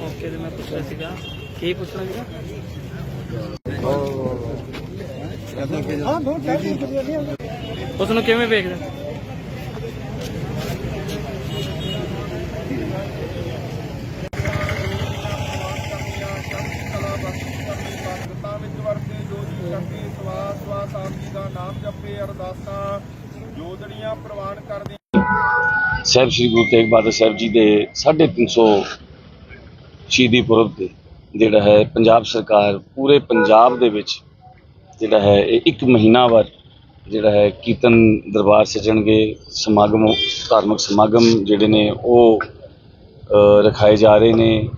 Okay ਤੇ ਮੈਂ ਪੁੱਛਿਆ ਸੀਗਾ ਕੀ ਪੁੱਛਣਾ ਸੀਗਾ ਉਸ ਨੂੰ ਕਿਵੇਂ ਵੇਖਦੇ? ਜੋ ਜੀ ਸ਼ਕਤੀ ਸਵਾਸ ਜੀ ਦਾ ਨਾਮ ਜਪੇ ਅਰਦਾਸਾਂ ਜੋਦੜੀਆਂ ਪ੍ਰਵਾਨ ਕਰਦੇ ਸਾਹਿਬ ਸ੍ਰੀ ਗੁਰੂ ਤੇਗ ਬਹਾਦਰ ਸਾਹਿਬ ਜੀ ਦੇ 350 ਸ਼ਹੀਦੀ ਪੁਰਬ ਤੇ ਜਿਹੜਾ ਹੈ ਪੰਜਾਬ ਸਰਕਾਰ ਪੂਰੇ ਪੰਜਾਬ ਦੇ ਵਿੱਚ ਜਿਹੜਾ ਹੈ ਇਹ ਇੱਕ ਮਹੀਨਾ ਵਾਰ ਜਿਹੜਾ ਹੈ ਕੀਰਤਨ ਦਰਬਾਰ ਸਜਣਗੇ, ਸਮਾਗਮ, ਧਾਰਮਿਕ ਸਮਾਗਮ ਜਿਹੜੇ ਨੇ ਉਹ ਰਖਾਏ ਜਾ ਰਹੇ ਨੇ।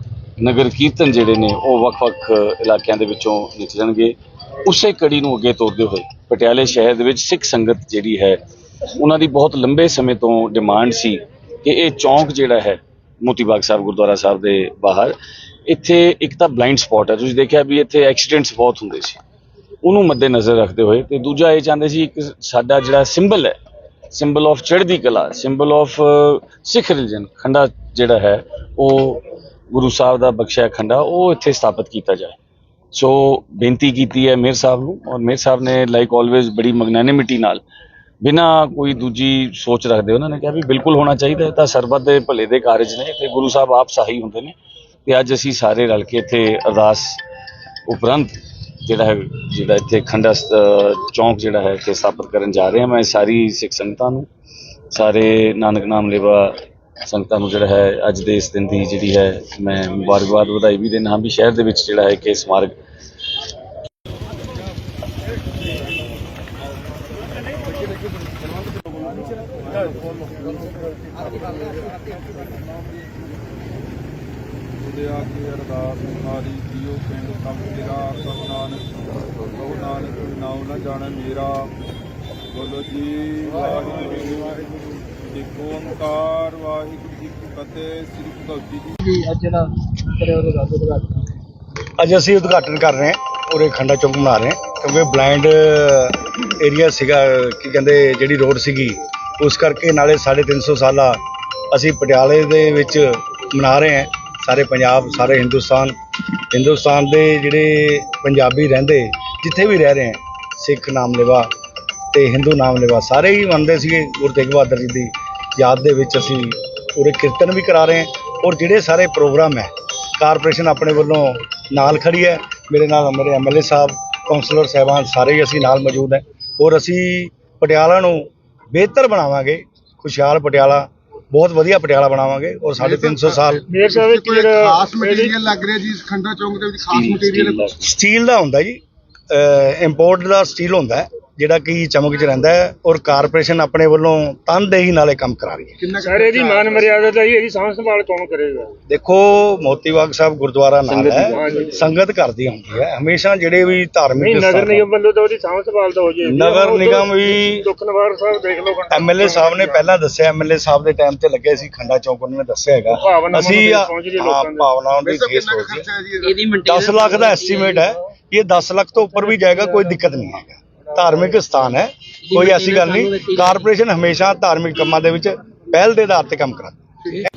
ਨਗਰ ਕੀਰਤਨ ਜਿਹੜੇ ਨੇ, ਉਹ ਵੱਖ-ਵੱਖ ਇਲਾਕਿਆਂ ਦੇ ਵਿੱਚੋਂ ਨਿਕਲਣਗੇ ਉਸੇ ਕੜੀ ਨੂੰ ਅੱਗੇ ਤੋਰਦੇ ਹੋਏ ਪਟਿਆਲੇ ਸ਼ਹਿਰ ਦੇ ਵਿੱਚ ਸਿੱਖ ਸੰਗਤ ਜਿਹੜੀ ਹੈ, ਉਹਨਾਂ ਦੀ ਬਹੁਤ ਲੰਬੇ ਸਮੇਂ ਤੋਂ ਡਿਮਾਂਡ ਸੀ ਕਿ ਇਹ ਚੌਂਕ ਜਿਹੜਾ ਹੈ, ਮੋਤੀ ਬਾਗ ਸਾਹਿਬ, ਗੁਰਦੁਆਰਾ ਸਾਹਿਬ ਦੇ ਬਾਹਰ, ਇੱਥੇ ਇੱਕ ਤਾਂ ਬਲਾਈਂਡ ਸਪੌਟ ਹੈ। ਤੁਸੀਂ ਦੇਖਿਆ ਵੀ ਇੱਥੇ ਐਕਸੀਡੈਂਟਸ ਬਹੁਤ ਹੁੰਦੇ ਸੀ। ਉਹਨੂੰ ਮੱਦੇ ਨਜ਼ਰ ਰੱਖਦੇ ਹੋਏ ਤੇ ਦੂਜਾ ਇਹ ਚਾਹੁੰਦੇ ਸੀ ਇੱਕ ਸਾਡਾ ਜਿਹੜਾ ਸਿੰਬਲ ਹੈ ਸਿੰਬਲ ਆਫ ਚੜ੍ਹਦੀ ਕਲਾ ਸਿੰਬਲ ਆਫ ਸਿੱਖ ਰਿਲੀਜਨ ਖੰਡਾ ਜਿਹੜਾ ਹੈ, ਉਹ ਗੁਰੂ ਸਾਹਿਬ ਦਾ ਬਖਸ਼ਿਆ ਖੰਡਾ, ਉਹ ਇੱਥੇ ਸਥਾਪਿਤ ਕੀਤਾ ਜਾਏ। ਸੋ ਬੇਨਤੀ ਕੀਤੀ ਹੈ ਮੇਰ ਸਾਹਿਬ ਨੂੰ, ਔਰ ਮੇਰ ਸਾਹਿਬ ਨੇ ਲਾਈਕ ਆਲਵੇਜ਼ ਬੜੀ ਮਗਨੈਨਿਮਿਟੀ ਨਾਲ ਬਿਨਾ ਕੋਈ ਦੂਜੀ ਸੋਚ ਰੱਖਦੇ ਉਹਨਾਂ ਨੇ ਕਿਹਾ ਵੀ ਬਿਲਕੁਲ ਹੋਣਾ ਚਾਹੀਦਾ ਤਾਂ ਸਰਬੱਤ ਦੇ ਭਲੇ ਦੇ ਕਾਰਜ ਨੇ, ਤੇ ਗੁਰੂ ਸਾਹਿਬ ਆਪ ਸਹਾਈ ਹੁੰਦੇ ਨੇ। ਤੇ ਅੱਜ ਅਸੀਂ ਸਾਰੇ ਰਲ ਕੇ ਇੱਥੇ ਅਰਦਾਸ ਉਪਰੰਤ ਜਿਹੜਾ ਹੈ, ਜਿਹੜਾ ਇੱਥੇ ਖੰਡਾ ਚੌਂਕ ਜਿਹੜਾ ਹੈ, ਇੱਥੇ ਸਥਾਪਿਤ ਕਰਨ ਜਾ ਰਹੇ ਹਾਂ। ਮੈਂ ਸਾਰੀ ਸਿੱਖ ਸੰਗਤਾਂ ਨੂੰ, ਸਾਰੇ ਨਾਨਕ ਨਾਮ ਲੇਵਾ ਸੰਗਤਾਂ ਨੂੰ ਜਿਹੜਾ ਹੈ ਅੱਜ ਦੇ ਇਸ ਦਿਨ ਦੀ ਜਿਹੜੀ ਹੈ, ਮੈਂ ਮੁਬਾਰਕਬਾਦ ਵਧਾਈ ਵੀ ਦਿੰਦਾ ਹਾਂ ਵੀ ਸ਼ਹਿਰ ਦੇ ਵਿੱਚ ਜਿਹੜਾ ਹੈ ਕਿ ਸਮਾਰਕ ਉਹਦੇ ਆ ਅਰਦਾਸ ਮਾਰੀ ਜੀਓ ਪਿੰਡ ਸਭ ਤੇਰਾ ਸਭ ਨਾਨਕ ਸਭ ਨਾਨਕ, ਨਾਉ ਨਾ ਜਾਣ ਮੇਰਾ। ਬੋਲੋ ਜੀ, ਵਾਹਿਗੁਰੂ ਜੀ ਵਾਹਿਗੁਰੂ ਇੱਕ ਓੰਕਾਰ ਵਾਹਿਗੁਰੂ ਜੀ ਕੀ ਫਤਿਹ ਸ੍ਰੀ ਭਗਵਤੀ ਜੀ ਅੱਜ ਅਸੀਂ ਉਦਘਾਟਨ ਕਰ ਰਹੇ ਹਾਂ ਉਰੇ ਖੰਡਾ ਚੌਕ ਬਣਾ ਰਹੇ ਹਾਂ ਕਿਉਂਕਿ ਬਲਾਈਂਡ ਏਰੀਆ ਸੀਗਾ ਕੀ ਕਹਿੰਦੇ ਜਿਹੜੀ ਰੋਡ ਸੀਗੀ ਉਸ ਕਰਕੇ ਨਾਲੇ 350 ਸਾਲਾ ਅਸੀਂ ਪਟਿਆਲੇ ਦੇ ਵਿੱਚ ਮਨਾ ਰਹੇ ਹਾਂ। ਸਾਰੇ ਪੰਜਾਬ ਸਾਰੇ ਹਿੰਦੁਸਤਾਨ ਹਿੰਦੁਸਤਾਨ ਦੇ ਜਿਹੜੇ ਪੰਜਾਬੀ ਰਹਿੰਦੇ ਜਿੱਥੇ ਵੀ ਰਹਿ ਰਹੇ ਹੈ ਸਿੱਖ ਨਾਮ ਲੈਵਾ ਤੇ ਹਿੰਦੂ ਨਾਮ ਲੈਵਾ ਸਾਰੇ ਹੀ ਮੰਨਦੇ ਸੀਗੇ ਗੁਰੂ ਤੇਗ ਬਹਾਦਰ ਜੀ ਦੀ। ਯਾਦ ਦੇ ਵਿੱਚ ਅਸੀਂ ਉਰੇ ਕੀਰਤਨ ਵੀ ਕਰਾ ਰਹੇ ਹਾਂ ਔਰ ਜਿਹੜੇ ਸਾਰੇ ਪ੍ਰੋਗਰਾਮ ਹੈ ਕਾਰਪੋਰੇਸ਼ਨ ਆਪਣੇ ਵੱਲੋਂ ਨਾਲ ਖੜੀ ਹੈ। ਮੇਰੇ ਨਾਲ ਮੇਰੇ ਐਮਐਲਏ ਸਾਹਿਬ ਕਾਉਂਸਲਰ ਸਾਹਿਬਾਨ ਸਾਰੇ ਹੀ ਅਸੀਂ ਨਾਲ ਮੌਜੂਦ ਹੈ ਔਰ ਅਸੀਂ ਪਟਿਆਲਾ ਨੂੰ ਬਿਹਤਰ ਬਣਾਵਾਂਗੇ। ਖੁਸ਼ਹਾਲ ਪਟਿਆਲਾ ਬਹੁਤ ਵਧੀਆ ਪਟਿਆਲਾ ਬਣਾਵਾਂਗੇ ਔਰ 350 ਸਾਲ ਮੇਰ ਸਾਹਿਬ ਕੀ ਖਾਸ ਮਟੀਰੀਅਲ ਲੱਗ ਰਿਹਾ ਜੀ ਖੰਡਾ ਚੌਂਕ ਦੇ ਵਿੱਚ ਖਾਸ ਮਟੀਰੀਅਲ ਸਟੀਲ ਦਾ। ਹੁੰਦਾ ਜੀ। ਇੰਪੋਰਟ ਦਾ ਸਟੀਲ ਹੁੰਦਾ ਹੈ। ਜਿਹੜਾ ਕਿ ਚਮਕ 'ਚ ਰਹਿੰਦਾ ਹੈ ਔਰ ਕਾਰਪੋਰੇਸ਼ਨ ਆਪਣੇ ਵੱਲੋਂ ਤਨਦੇਹੀ ਨਾਲੇ ਕੰਮ ਕਰਾ ਰਹੀ ਹੈ। ਕਿੰਨਾ ਸਰ ਇਹਦੀ ਮਾਨ ਮਰਿਆਦਾ ਦਾ ਹੀ ਇਹਦੀ ਸਾਂਭ ਸੰਭਾਲ ਕੌਣ ਕਰੇਗਾ? ਦੇਖੋ ਮੋਤੀ ਬਾਗ ਸਾਹਿਬ ਗੁਰਦੁਆਰਾ ਨਾਲ ਹੈ। ਸੰਗਤ ਕਰਦੀ ਹੁੰਦੀ ਹੈ। ਹਮੇਸ਼ਾ ਜਿਹੜੇ ਵੀ ਨਹੀਂ ਧਾਰਮਿਕ ਨਗਰ ਨਿਗਮ ਵੱਲੋਂ ਤਾਂ ਉਹਦੀ ਸਾਂਭ ਸੰਭਾਲ ਤਾਂ ਹੋ ਜੇ। ਨਗਰ ਨਿਗਮ ਵੀ ਦੁੱਖ ਨਿਵਾਰਨ ਸਾਹਿਬ ਦੇਖ ਲਓ ਐਮਐਲਏ ਸਾਹਿਬ ਨੇ ਪਹਿਲਾਂ ਦੱਸਿਆ ਐਮਐਲਏ ਸਾਹਿਬ ਦੇ ਟਾਈਮ ਤੇ ਲੱਗੇ ਸੀ ਖੰਡਾ ਚੌਕ ਉਹਨਾਂ ਨੇ ਦੱਸਿਆ ਹੈਗਾ। ਅਸੀਂ ਹੈ। ਭਾਵਨਾਵਾਂ ਦੀ ਠੇਸ ਹੋ ਗਈ ਖਰਚਾ ਹੈ ਜੀ ਇਹਦੀ? 10 ਲੱਖ ਦਾ ਐਸਟੀਮੇਟ ਹੈ ਇਹ 10 ਲੱਖ ਤੋਂ ਉੱਪਰ ਵੀ ਜਾਏਗਾ ਕੋਈ ਦਿੱਕਤ ਨਹੀਂ ਹੈਗਾ। ਧਾਰਮਿਕ ਸਥਾਨ ਹੈ ਕੋਈ ਐਸੀ ਗੱਲ ਨਹੀਂ। ਕਾਰਪੋਰੇਸ਼ਨ ਹਮੇਸ਼ਾ ਧਾਰਮਿਕ ਕੰਮਾਂ ਦੇ ਵਿੱਚ ਪਹਿਲ ਦੇ ਆਧਾਰ ਤੇ ਕੰਮ ਕਰਦੀ। ਹੈ